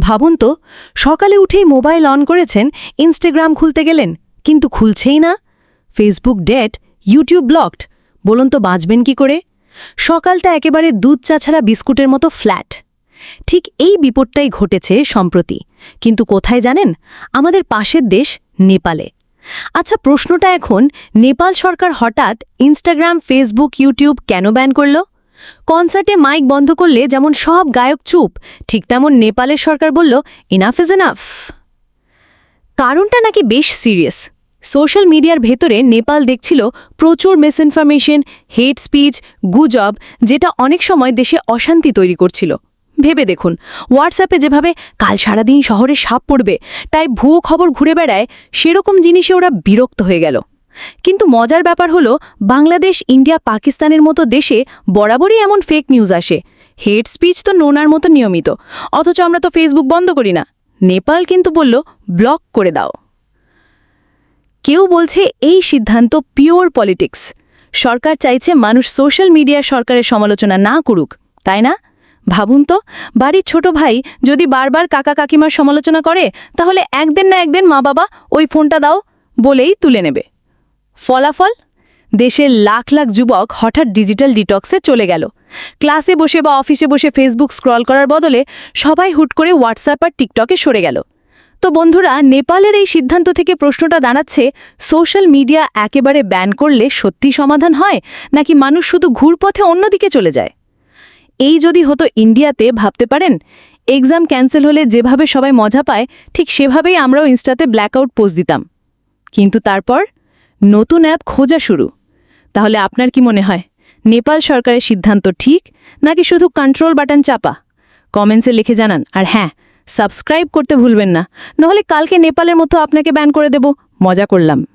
ভাবুন তো, সকালে উঠেই মোবাইল অন করেছেন, ইনস্টাগ্রাম খুলতে গেলেন, কিন্তু খুলছেই না। ফেসবুক ডেট, ইউটিউব ব্লকড, বলুন তো বাঁচবেন কি করে? সকালটা একেবারে দুধ চা ছাড়া বিস্কুটের মতো ফ্ল্যাট। ঠিক এই বিপদটাই ঘটেছে সম্প্রতি। কিন্তু কোথায় জানেন? আমাদের পাশের দেশ নেপালে। আচ্ছা প্রশ্নটা এখন, নেপাল সরকার হঠাৎ ইনস্টাগ্রাম, ফেসবুক, ইউটিউব কেন ব্যান করল? কনসার্টে মাইক বন্ধ করলে যেমন সব গায়ক চুপ, ঠিক তেমন নেপালের সরকার বলল ইনাফ ইজ এনাফ কারণটা নাকি বেশ সিরিয়াস সোশ্যাল মিডিয়ার ভেতরে নেপাল দেখছিল প্রচুর মিসইনফরমেশন হেট স্পিচ গুজব, যেটা অনেক সময় দেশে অশান্তি তৈরি করছিল। ভেবে দেখুন হোয়াটসঅ্যাপে যেভাবে কাল সারাদিন শহরে সাপ পড়বে তাই ভুয়ো খবর ঘুরে বেড়ায়, সেরকম জিনিসে ওরা বিরক্ত হয়ে গেল। কিন্তু মজার ব্যাপার হলো, বাংলাদেশ, ইন্ডিয়া, পাকিস্তানের মতো দেশে বরাবরই এমন ফেক নিউজ আসে। হেড স্পিচ তো নোনার মতো নিয়মিত। অথচ আমরা তো ফেসবুক বন্ধ করি না। নেপাল কিন্তু বলল ব্লক করে দাও। কেউ বলছে, এই সিদ্ধান্ত পিওর পলিটিক্স সরকার চাইছে মানুষ সোশ্যাল মিডিয়া সরকারের সমালোচনা না করুক, তাই না? ভাবুন তো, বাড়ির ছোট ভাই যদি বারবার কাকা কাকিমার সমালোচনা করে, তাহলে একদিন না একদিন মা বাবা ওই ফোনটা দাও বলেই তুলে নেবে। ফলাফল? দেশের লাখ লাখ যুবক হঠাৎ ডিজিটাল ডিটক্সে চলে গেল। ক্লাসে বসে বা অফিসে বসে ফেসবুক স্ক্রল করার বদলে সবাই হুট করে হোয়াটসঅ্যাপ আর টিকটকে সরে গেল। তো বন্ধুরা, নেপালের এই সিদ্ধান্ত থেকে প্রশ্নটা দাঁড়াচ্ছে সোশ্যাল মিডিয়া একেবারে ব্যান করলে সত্যি সমাধান হয়, নাকি মানুষ শুধু ঘুরপথে অন্যদিকে চলে যায়? এই যদি হতো ইন্ডিয়াতে, ভাবতে পারেন? এক্সাম ক্যান্সেল হলে যেভাবে সবাই মজা পায়, ঠিক সেভাবেই আমরাও ইনস্টাতে ব্ল্যাকআউট পোস্ট দিতাম। কিন্তু তারপর? নতুন অ্যাপ খোঁজা শুরু। তাহলে আপনার কি মনে হয়, নেপাল সরকারের সিদ্ধান্ত ঠিক, নাকি শুধু কন্ট্রোল বাটন চাপা? কমেন্টসে লিখে জানান। আর হ্যাঁ সাবস্ক্রাইব করতে ভুলবেন না, নহলে কালকে নেপালের মতো আপনাকে ব্যান করে দেব। মজা করলাম।